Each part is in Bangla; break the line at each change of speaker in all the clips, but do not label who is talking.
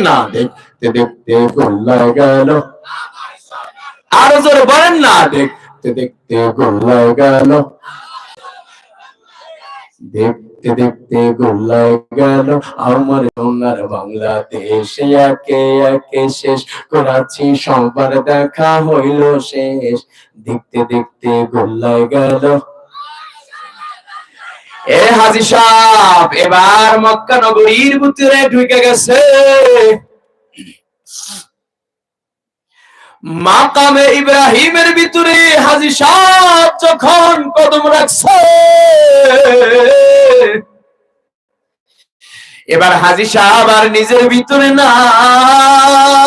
না দেখতে দেখতে গোল্লায় গেল আরও জোরে বলেন না দেখতে দেখতে গোল্লায় গেল দেখতে দেখতে গোল্লায় গেল আমার সোনার বাংলাদেশে একে একে শেষ। করাচ্ছি সবার দেখা হইল শেষ। দেখতে দেখতে গোল্লায় গেল এ হাজি এবার মক্কা নগরীর ভিতরে ঢুকে গেছে। মাকামে ইব্রাহিমের ভিতরে হাজি সাহেব যখন কদম রাখছে, এবার হাজি সাহেব আর নিজের ভিতরে নাই।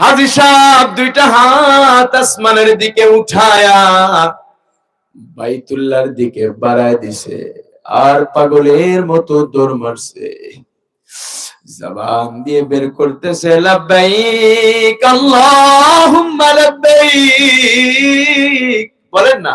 হাজি সাহেব দুইটা হাত আসমানের দিকে উঠায়া বাইতুল্লার দিকে বাড়ায় দিছে। আর পাগলের মতো দৌড় মারছে। জবান দিয়ে বের করতেছে, লাব্বাইক, আল্লাহুম্মা লাব্বাইক। বলেন না।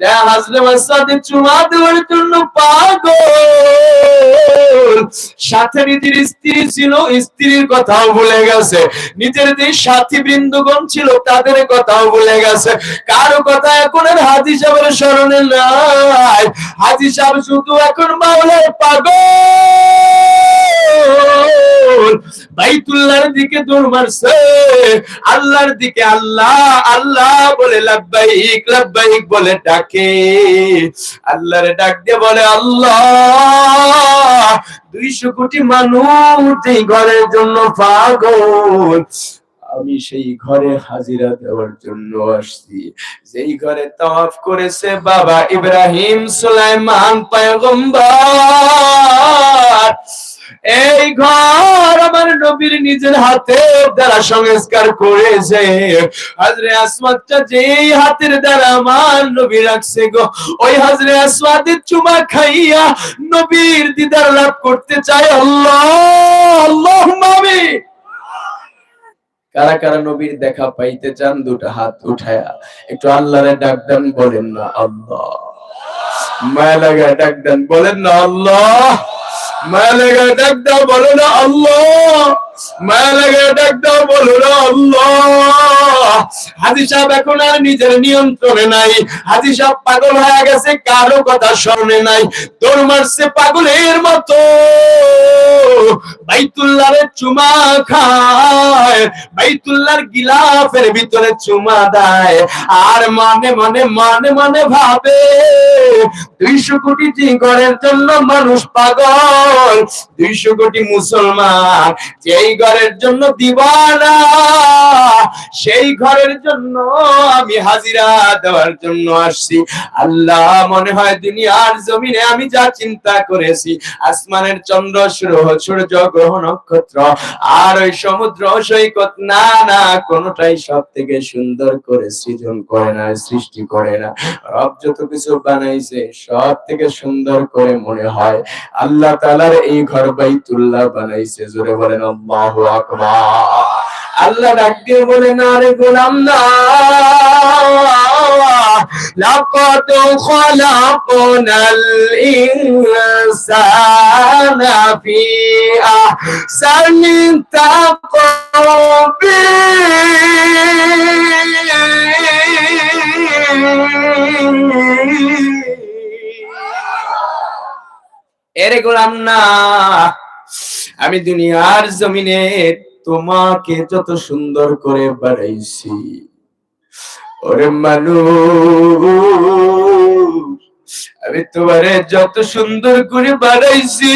যা হাজরে মাসাদে চুমা দেওয়ার জন্য পাগল। সাথে ছিল, স্ত্রীর কথাও গেছে। সাথী তাদের কথাও ভুলে গেছে। কারও কথা এখন আর হাজি সাহেবের স্মরণে নাই। হাজি শুধু এখন মাওলার পাগল। বাইতুল্লাহর দিকে দৌড় মারছে। আল্লাহর দিকে আল্লাহ আল্লাহ বলে লাব্বাইক লাব্বাইক বলে ডাকে আল্লাহরে ডাক দিয়ে বলে, আল্লাহ, দুইশো কোটি মানুষ এই ঘরের জন্য পাগল। আমি সেই ঘরে হাজিরা দেওয়ার জন্য আসছি। যেই ঘরে তফ করেছে বাবা ইব্রাহিম সুলাইমান, পয়গম্বর এই ঘর আমার নবীর নিজের হাতে দ্বারা সংস্কার করেছে। হাজরে আসমাদটা যেই হাতের দ্বারা আমার নবী রাখছে গো, ওই হাজরে আসমাদের চুমা খাইয়া নবীর দিদার লাভ করতে চায়। আল্লাহ আল্লাহ কারা কারা নবীর দেখা পাইতে চান, দুটা হাত উঠায়া একটু আল্লাহরে ডাক দেন বলেন না, আল্লাহ। মায়া লাগা ডাক দেন বলেন না, আল্লাহ। মায়া লাগা ডাক দাও বলো না আল্লাহ। পাগলের মতো। চুমা খায় গিলাফের ভিতরে চুমা দেয়। আর মানে মানে মানে মানে ভাবে, দুইশো কোটি ঘরের জন্য মানুষ পাগল, দুইশো কোটি মুসলমান। যেই ঘরের জন্য দিবানা, সেই ঘরের জন্য আমি হাজিরা দেওয়ার জন্য আসছি। আল্লাহ মনে হয় দুনিয়ার জমিনে আমি যা চিন্তা করেছি, আসমানের চন্দ্র, সূর্য সূর্য, গ্রহ, নক্ষত্র, আর ওই সমুদ্র, সৈকত, না না, কোনটাই সব থেকে সুন্দর করে সৃজন করে না, সৃষ্টি করে না। রব যত কিছু বানাইছে, সব থেকে সুন্দর করে মনে হয়। আল্লাহ তাআলার এই ঘর বাইতুল্লাহ বানাইছে, জোরে বলেন আল্লাহু। আকবার আল্লাহ ডাক দিয়ে বলে না রে গোলাম না لقد خلقنا الإنسان في أحسن تقويم এরে গোলাম না আমি দুনিয়ার জমিনে তোমাকে যত সুন্দর করে বাড়াইছি ওরে মানুষ, আমি তোমারে যত সুন্দর করে বানাইছি।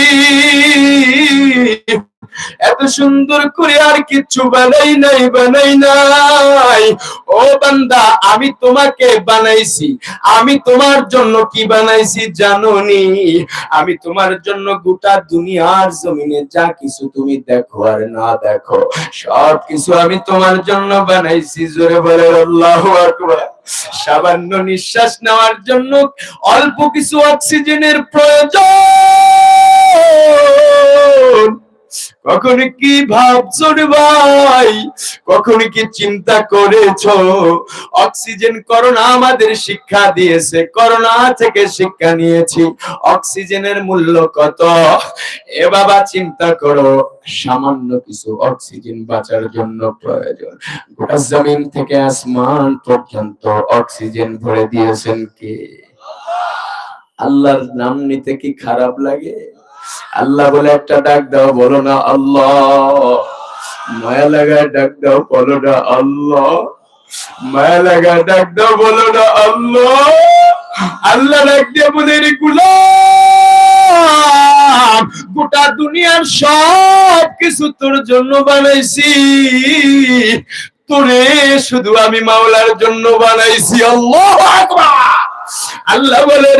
এত সুন্দর করে আর কিচ্ছু বানাই নাই বানাই নাই। ও বান্দা, আমি তোমাকে বানাইছি। আমি তোমার জন্য কি বানাইছি জানোনি? আমি তোমার জন্য গোটা দুনিয়ার জমিনে যা কিছু তুমি দেখো আর না দেখো সব কিছু আমি তোমার জন্য বানাইছি। জোরে বলে আল্লাহু আকবার। সামান্য নিঃশ্বাস নেওয়ার জন্য অল্প কিছু অক্সিজেনের প্রয়োজন। কখনো কি ভাবছ ভাই? কখনো কি চিন্তা করেছ? অক্সিজেন করোনা আমাদের শিক্ষা দিয়েছে, করোনা থেকে শিক্ষা নিয়েছি। অক্সিজেনের মূল্য কত? এ বাবা চিন্তা করো, সামান্য কিছু অক্সিজেন বাঁচার জন্য প্রয়োজন। গোটা জমিন থেকে আসমান পর্যন্ত অক্সিজেন ভরে দিয়েছেন কে? আল্লাহর নাম নিতে কি খারাপ লাগে? আল্লাহ বলে একটা ডাক দাও, বলো না আল্লাহ। মায়া লাগায় ডাক দাও, বলো না আল্লাহ। মায়া লাগায় ডাক দাও, বলো না আল্লাহ। আল্লাহ ডাক দিয়ে বলে রে গোটা দুনিয়ার সব কিছু তোর জন্য বানাইছি। তোরে শুধু আমি মাওলার জন্য বানাইছি, আল্লাহ আকবার। আল্লাহ বলে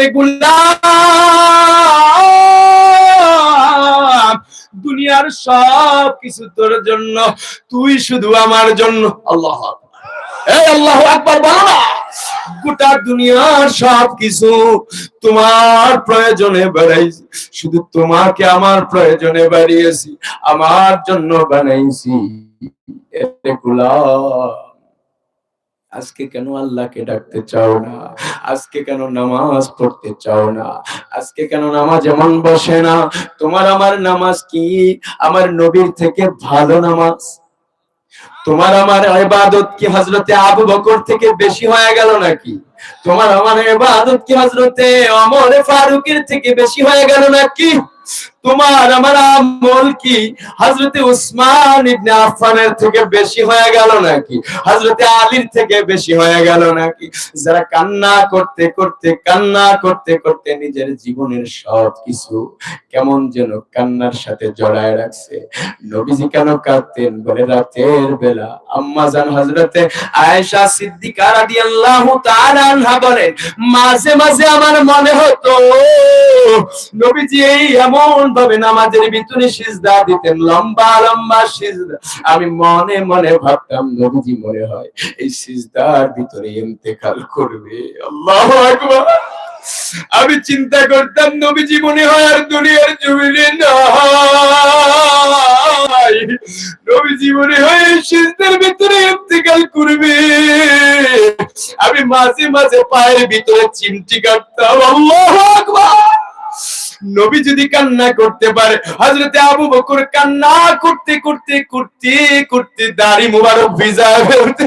দুনিয়ার সব কিছু তোর জন্য, তুই শুধু আমার জন্য। আল্লাহ আল্লাহ আকবার বলো না। গোটা দুনিয়ার সব কিছু তোমার প্রয়োজনে বাড়াইছি শুধু তোমাকে আমার প্রয়োজনে বাড়িয়েছি আমার জন্য বানাইছি। এ গোলাম। আজকে কেন আল্লাহকে ডাকতে চাও না? আজকে কেন নামাজ পড়তে চাও না? আজকে কেন নামাজ এমন বসে না? তোমার আমার নামাজ কি? আমার নবীর থেকে ভালো নামাজ? তোমার আমার ইবাদত কি হযরতে আবু বকর থেকে বেশি হয়ে গেল নাকি? তোমার আমার ইবাদত কি হযরতে ওমর ফারুকের থেকে বেশি হয়ে গেল নাকি? তোমার আমার আমল কি? হযরতে উসমান ইবনে আফফানের থেকে বেশি হয়ে গেল নাকি? হযরতে আলীর থেকে বেশি হয়ে গেল নাকি? যারা কান্না করতে করতে, কান্না করতে করতে নিজের জীবনের সব কিছু কেমন যেন কান্নার সাথে জড়ায় রাখছে। নবীজি কেন কাঁদতেন? বলে রাতের বেলা আম্মা জান হযরতে আয়েশা সিদ্দিকা রাদিয়াল্লাহু তাআলা আনহা বলেন, মাঝে মাঝে আমার মনে হতো, নবীজি এই এমন ভাবে নামাজের ভিতরে সিজদা দিতেন, লম্বা লম্বা সিজদা। আমি মনে মনে ভাবতাম, নবীজি মনে হয় এই সিজদার ভিতরে ইন্তেকাল করবে। আল্লাহু আকবার। আমি চিন্তা করতাম নবী জীবনে হয় আর দুনিয়ার জমিনে নাই। নবী জীবনে হয় সিজদার ভিতরে ইন্তেকাল করবে। আমি মাঝে মাঝে পায়ের ভিতরে চিমটি কাটতাম, আল্লাহু আকবার। নবী যদি কান্না করতে পারে, হযরতে আবু বকর কান্না করতে করতে করতে করতে দাড়ি মুবারক ভিজা ফেলতে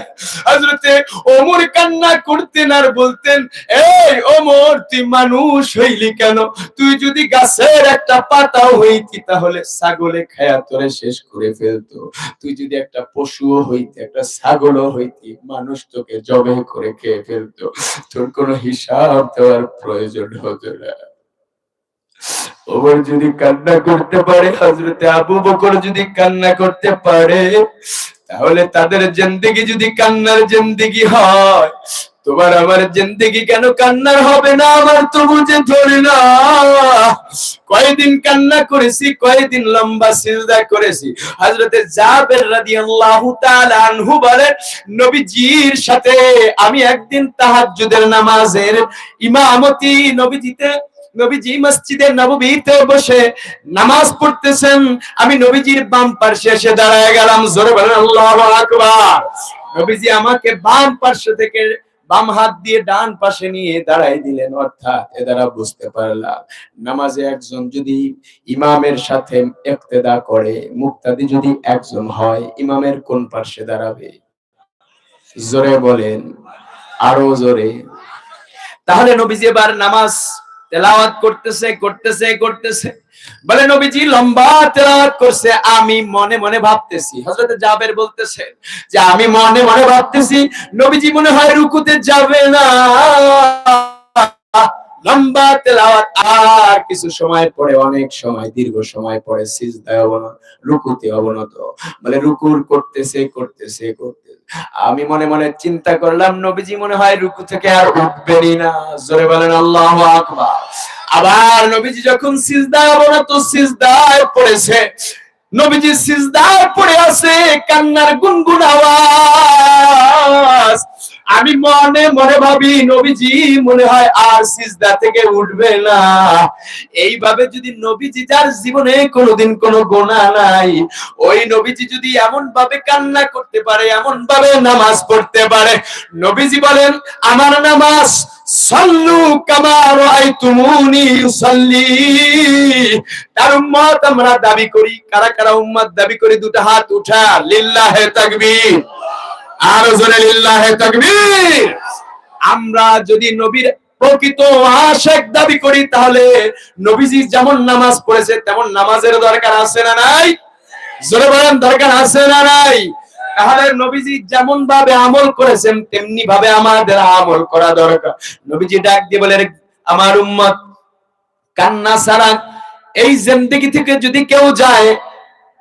হযরতে ওমর কান্না করতেন আর বলতেন, এই ওমর, তুই মানুষ হইলি কেন? তুই যদি গাছের একটা পাতাও হইতি, তাহলে ছাগলে খায়া তোরে শেষ করে ফেলতো। তুই যদি একটা পশুও হইতি, একটা ছাগলও হইতি, মানুষ তোকে জবে করে খেয়ে ফেলতো। তোর কোনো হিসাব দেওয়ার প্রয়োজন হতো না। ওমর যদি কান্না করতে পারে হজরতে আবু বকর যদি কান্না করতে পারে, তাহলে তাদের জিন্দেগি যদি কান্নার জিন্দেগি হয়, তোমার আমার জিন্দেগি কেন কান্নার হবে না? আমার তো বুঝে ধরে না। কয়দিন কান্না করেছি, কয়দিন লম্বা সিজদা করেছি। হযরতে জাবের রাদিয়াল্লাহু তাআলা আনহু বলেন, নবীজির সাথে আমি একদিন তাহাজ্জুদের নামাজের ইমামতি নবীজিতে নবীজি মসজিদের নববীতে বসে নামাজ পড়তেছেন। আমি নবীজির বাম পার্শ্বে এসে দাঁড়ায় গেলাম। জোরে বলেন, আল্লাহু আকবার। নবীজি আমাকে বাম পার্শ্ব থেকে বাম হাত দিয়ে ডান পাশে নিয়ে দাঁড়াই দিলেন। অর্থাৎ এ দ্বারা বুঝতে পারলাম, নামাজে একজন যদি ইমামের সাথে একতেদা করে, মুক্তাদি যদি একজন হয়, ইমামের কোন পার্শ্বে দাঁড়াবে? জোরে বলেন, আরও জোরে। তাহলে নবীজি এবার নামাজ তেলাওয়াত করতেছে করতেছে করতেছে। বলে নবীজি, লম্বা তেলাওয়াত করছে, আমি মনে মনে ভাবতেছি। হযরত জাবের বলতেছে যে, আমি মনে মনে ভাবতেছি, নবীজি মনে হয় রুকুতে যাবে না। লম্বা তেলাওয়াত আর কিছু সময় পরে, অনেক সময়, দীর্ঘ সময় পরে সিজদায় অবনত, রুকুতে অবনত। বলে রুকুর করতেছে করতেছে করতেছে। আমি মনে মনে চিন্তা করলাম, নবীজি মনে হয় রুকু থেকে আর উঠবেনই না। জোরে বলেন, আল্লাহ আকবার। আবার নবীজি যখন সিজদা অবনত সিজদায় পড়েছে। নবীজি সিজদায় পড়ে আছে, কান্নার গুনগুন আওয়াজ। আমি মনে মনে ভাবি, নবীজি, মনে হয় আর সিজদা থেকে উঠবে না। এইভাবে যদি নবীজি, যার জীবনে কোনোদিন কোনো গোনা নাই, ওই নবীজি যদি এমন ভাবে কান্না করতে পারে এমন ভাবে নামাজ পড়তে পারে, নবীজি বলেন, আমার নামাজ সাল্লু কামা রাআইতুমুনি ইউসাল্লি। তার উম্মত আমরা দাবি করি, কারা কারা উম্মত দাবি করি দুটো হাত উঠা লিল্লাহে তাকবীর। আমরা যদি নবীর প্রকৃত আশেক দাবি করি, তাহলে নবীজি যেমন নামাজ পড়েছে, তেমন নামাজের দরকার আছে না নাই? জোরে বলেন, দরকার আছে না নাই? তাহলে নবীজি যেমন ভাবে আমল করেছেন তেমনি ভাবে আমাদের আমল করা দরকার। নবীজি ডাক দিয়ে বলে আমার উম্মত, কান্না ছাড়া এই জিন্দেগি থেকে যদি কেউ যায়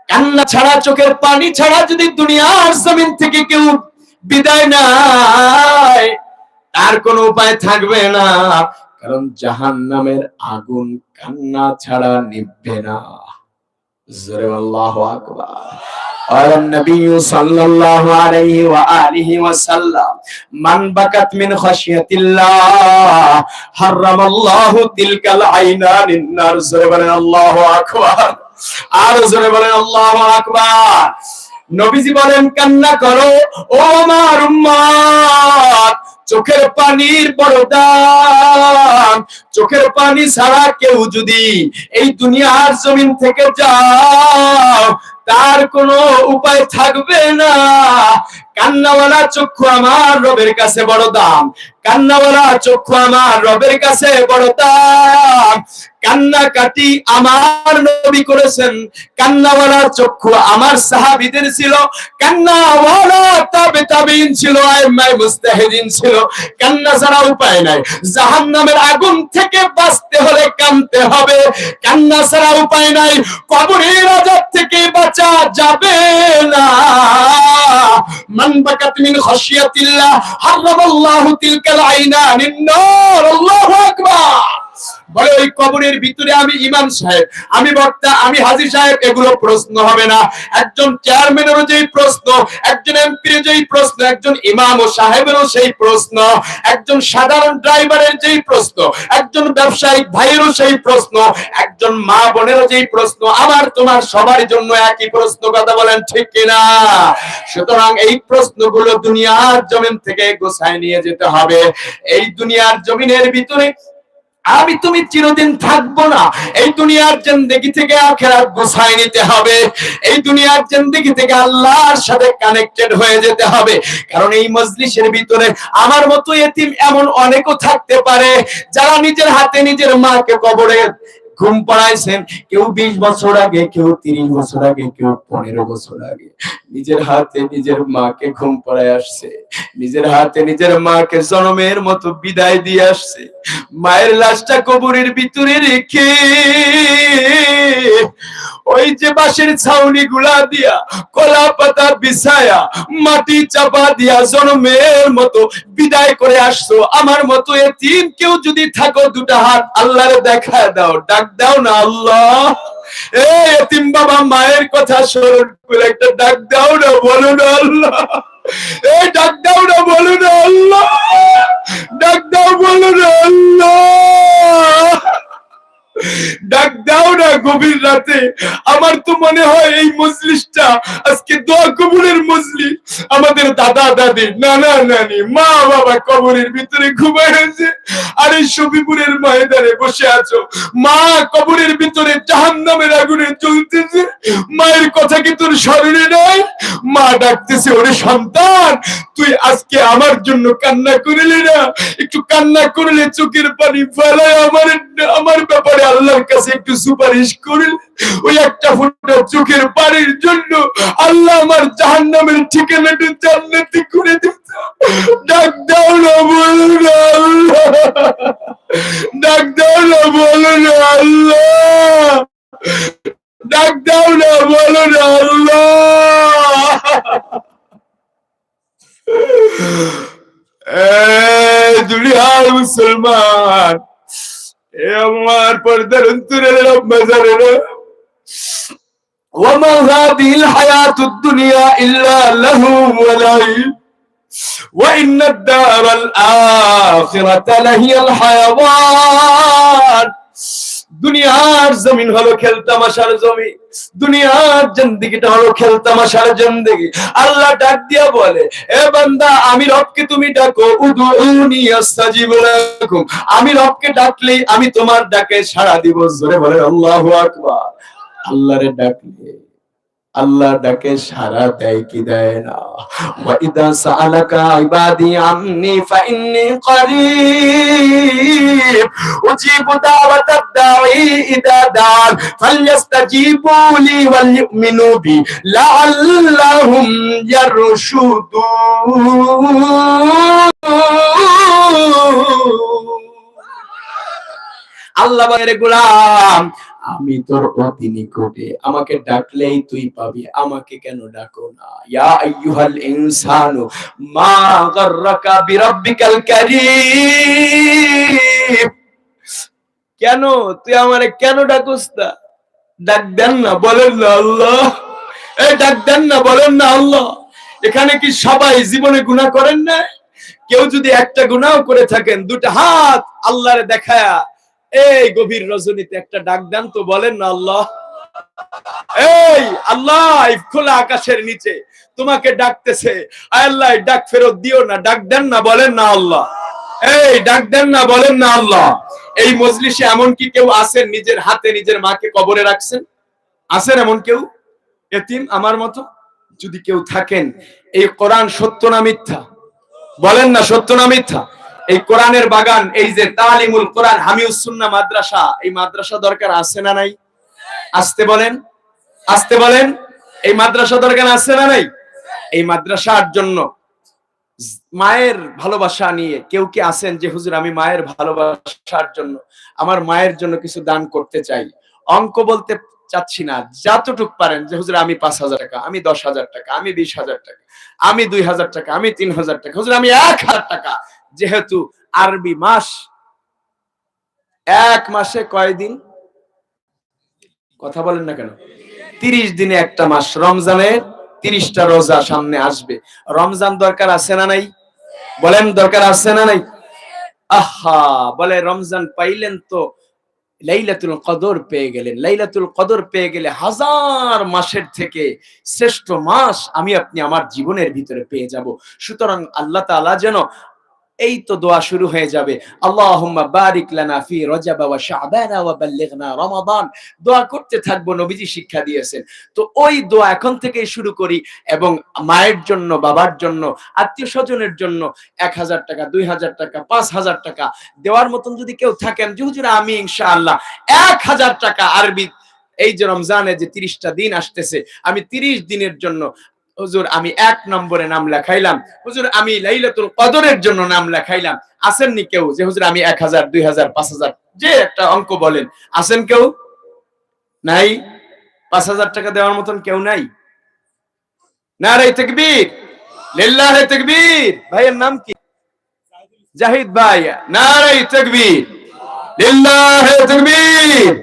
কান্না ছাড়া চোখের পানি ছাড়া যদি দুনিয়ার জমিন থেকে কেউ বিদায় নাই তার কোনো উপায় থাকবে না কারণ জাহান নামের আগুন কান্না ছাড়া নিভবে না জোরে আল্লাহু আকবার قال النبي صلى الله عليه وآله وسلم من بكت من خشية الله حرم الله تلك العينان النار জোরে বলেন আল্লাহু আকবার আর জোরে বলেন, আল্লাহু আকবার। নবীজি বলেন, কান্না করো, ও আমার উম্মত চোখের পানির বড় দাম চোখের পানি ছাড়া কেউ যদি এই দুনিয়ার জমিন থেকে যাও, তার কোনো উপায় থাকবে না। কান্নাওয়ালা চক্ষু আমার রবের কাছে বড় দাম। কান্নাওয়ালা চক্ষু আমার রবের কাছে বড় দাম। কান্নাকাটি আমার নবী করেছেন। কান্নাওয়ালা চক্ষু আমার সাহাবীদের ছিল। কান্নাওয়ালা তাবে তাবিন ছিল আইমাই মুস্তাহিদিন ছিল। কান্না ছাড়া উপায় নাই। জাহান্নামের আগুন থেকে বাঁচতে হলে কানতে হবে। কান্না ছাড়া উপায় নাই। কবরের আযাব থেকে বাঁচা যাবে বাকাত মিন খাশিয়াতিল্লাহ হারামাল্লাহু তিলকাল আইনানিন নার আল্লাহু আকবার। বলে ওই কবরের ভিতরে আমি ইমাম সাহেব, আমি বক্তা, আমি হাজি সাহেব, এগুলো প্রশ্ন হবে না। একজন চেয়ারম্যানেরও যেই প্রশ্ন, একজন এমপির যেই প্রশ্ন, একজন ইমাম ও সাহেবেরও সেই প্রশ্ন, একজন সাধারণ ড্রাইভারের যেই প্রশ্ন, একজন ব্যবসায়িক ভাইয়েরও সেই প্রশ্ন, একজন মা বোনেরও যেই প্রশ্ন আমার তোমার সবার জন্য একই প্রশ্ন কথা বলেন ঠিক কিনা? সুতরাং এই প্রশ্নগুলো দুনিয়ার জমিন থেকে গোছায় নিয়ে যেতে হবে। এই দুনিয়ার জমিনের ভিতরে আমি তুমি চিরদিন থাকব না। এই দুনিয়ার জিন্দেগি থেকে আখেরাত গোছায় নিতে হবে। এই দুনিয়ার জিন্দেগি থেকে আল্লাহর সাথে কানেক্টেড হয়ে যেতে হবে। কারণ এই মজলিসের ভিতরে আমার মতো এতিম এমন অনেকও থাকতে পারে, যারা নিজের হাতে নিজের মাকে কবরে ঘুম পড়াইছেন, কেউ বিশ বছর আগে, কেউ তিরিশ বছর আগে, কেউ পনেরো বছর আগে। নিজের হাতে নিজের মাকে ঘুম পাড়ায় আসছে। নিজের হাতে নিজের মাকে জনমের মতো বিদায় দিয়ে আসছে। মায়ের লাশটা কবরের ভিতরে রেখে ওই যে বাঁশের ছাউনি গুলা দিয়া, কলা পাতা বিছায়া, মাটি চাপা দিয়া জনমের মতো বিদায় করে আসছো। আমার মতো এতিম কেউ যদি থাকো দুটা হাত, আল্লাহরে দেখা দাও, ডাক দাও না আল্লাহ। এ এতিম বাবা মায়ের কথা স্মরণ করে একটা ডাক দাও না, বলো না আল্লাহ। এই ডাক দাও না, বলো না আল্লাহ। ডাক দাও, বলো না আল্লাহ। ডাক দাও না গভীর রাতে। আমার তো মনে হয় এই মজলিসটা আজকে দোয়া কবুলের মজলিস আমাদের দাদা, দাদি, নানা, নানি, মা, বাবা কবরের ভিতরে ঘুমাইছে আর এই সবিপুরের ময়দানে বসে আছো। মা কবরের ভিতরে জাহান নামের আগুনে জ্বলতেছে। মায়ের কথা কি তোর স্মরণে নাই? মা ডাকতেছে, ওরে সন্তান, তুই আজকে আমার জন্য কান্না করলি না। একটু কান্না করলে চোখের পানি ফেলায় আমার আমার ব্যাপারে আল্লাহর কাছে একটু সুপারিশ করলে। ওই একটা ফুটা চোখের পানির জন্য আল্লাহ আমার জাহান্নামের ঠিকানাটা জান্নাতি করে দিত ডাক দাও না বলো না ডাক দাও না বলো না আল্লাহ। ডাক দাও না বলো না আল্লাহ। মুসলমান এ আমার পর্দার অন্তরের রব্বাজারে وما هذه الحياة الدنيا إلا له ولعب وإن الدار الآخرة لهي الحيوان দুনিয়ার জমিন হলো খেলতামাশার জমি দুনিয়ার জিন্দেগিটা হলো খেলতামাশার জিন্দেগি আল্লাহ ডাক দিয়া বলে এ বান্দা আমি রবকে তুমি ডাকো উদুনি আস্তাজিব লাকুম আমি রবকে ডাকলেই আমি তোমার ডাকে সাড়া দিব জোরে বলে আল্লাহু আকবার আল্লাহরে ডাকলে আল্লাহ ডাকে সারা দেয় কি দেয় না? ওয়া ইদা সাআলাকা ইবাদি আন্নি ফাইন্নি করিব। উজিবু দাওয়াতাদ দাঈ ইদা দান ফালইস্তাজিবু লি ওয়াল ইউমিনু বি, লাআল্লাহুম আল্লাহ বলে গোলাম আমি তোর অতি নিকটে আমাকে ডাকলেই তুই পাবি, আমাকে কেন ডাকো না? ইয়া আইয়ুহাল ইনসানু, মা গাররাকা বিরাব্বিকাল কারীম। কেন? তুই আমারে কেন ডাকোস না? ডাক দেন না, বলেন না আল্লাহ। এই ডাক দেন না, বলেন না আল্লাহ। এখানে কি সবাই জীবনে গুনাহ করেন না কেউ যদি একটা গুনাহ করে থাকেন দুটো হাত আল্লাহরে দেখায়া এই গভীর রজনীতে একটা ডাক দেন তো বলেন না, আল্লাহ। এই আল্লাহ খোলা আকাশের নিচে তোমাকে ডাকতেছে। আল্লাহ ডাক ফেরত দিও না, ডাক দেন না, বলেন না, আল্লাহ। এই ডাক দেন না, বলেন না, আল্লাহ। এই মজলিসে এমন কি কেউ আছেন, নিজের হাতে নিজের মাকে কবরে রাখছেন? আছেন এমন কেউ? এতিম আমার মতো? যদি কেউ থাকেন, এই কোরআন সত্য না মিথ্যা? বলেন না, সত্য না মিথ্যা? এই কোরআনের বাগান, এই যে তালিমুল কোরআন, হামিউস সুন্নাহ মাদ্রাসা, এই মাদ্রাসা দরকার আছে না নাই? আসতে বলেন আসতে বলেন, এই মাদ্রাসা দরকার আছে না নাই? এই মাদ্রাসার জন্য মায়ের ভালোবাসা নিয়ে কেউ কি আছেন যে, হুজুর, আমি মায়ের ভালোবাসার জন্য, আমার মায়ের জন্য কিছু দান করতে চাই? অঙ্ক বলতে চাচ্ছি না, যতটুক পারেন যে, হুজুর, আমি পাঁচ হাজার টাকা, আমি দশ হাজার টাকা, আমি বিশ হাজার টাকা, আমি দুই হাজার টাকা, আমি তিন হাজার টাকা, হুজুর, আমি এক হাজার টাকা যেহেতু আরবি মাস, এক মাসে কয়দিন? কথা বলেন না কেন? তিরিশ দিনে একটা মাস রমজানের তিরিশটা রোজা সামনে আসবে। রমজান দরকার আছে না নাই? বলেন, দরকার আছে না নাই? আহা, বলে রমজান পাইলেন তো লাইলাতুল কদর পেয়ে গেলেন। লাইলাতুল কদর পেয়ে গেলে হাজার মাসের থেকে শ্রেষ্ঠ মাস আমি আপনি আমার জীবনের ভিতরে পেয়ে যাব। সুতরাং আল্লাহ তাআলা যেন এই তো দোয়া শুরু হয়ে যাবে। আল্লাহুম্মা বারিক লানা ফি রমাদান। দোয়া করতে থাকব, নবীজি শিক্ষা দিয়েছেন। তো ওই দোয়া এখন থেকেই শুরু করি এবং মায়ের জন্য, বাবার জন্য, আত্মীয় স্বজনের জন্য এক হাজার টাকা, দুই হাজার টাকা, পাঁচ হাজার টাকা দেওয়ার মতন যদি কেউ থাকেন যে হুজুর আমি ইনশাআল্লাহ এক হাজার টাকা আরবি, এই যে রমজানে যে তিরিশটা দিন আসতেছে, আমি তিরিশ দিনের জন্য হুজুর, আমি এক নম্বরে নাম লেখাইলাম। হুজুর, আমি লাইলাতুল কদরের জন্য নাম লেখাইলাম। আসেননি কেউ? যে হুজুর, আমি এক হাজার, দুই হাজার, পাঁচ হাজার, যে একটা অঙ্ক বলেন। আসেন কেউ? নাই? পাঁচ হাজার টাকা দেওয়ার মতন কেউ নাই? না রে তেকবীর। লিল্লাহে তেকবীর। ভাইয়ের নাম কি? জাহিদ ভাই। না রে তেকবীর। লিল্লাহে তাকবীর।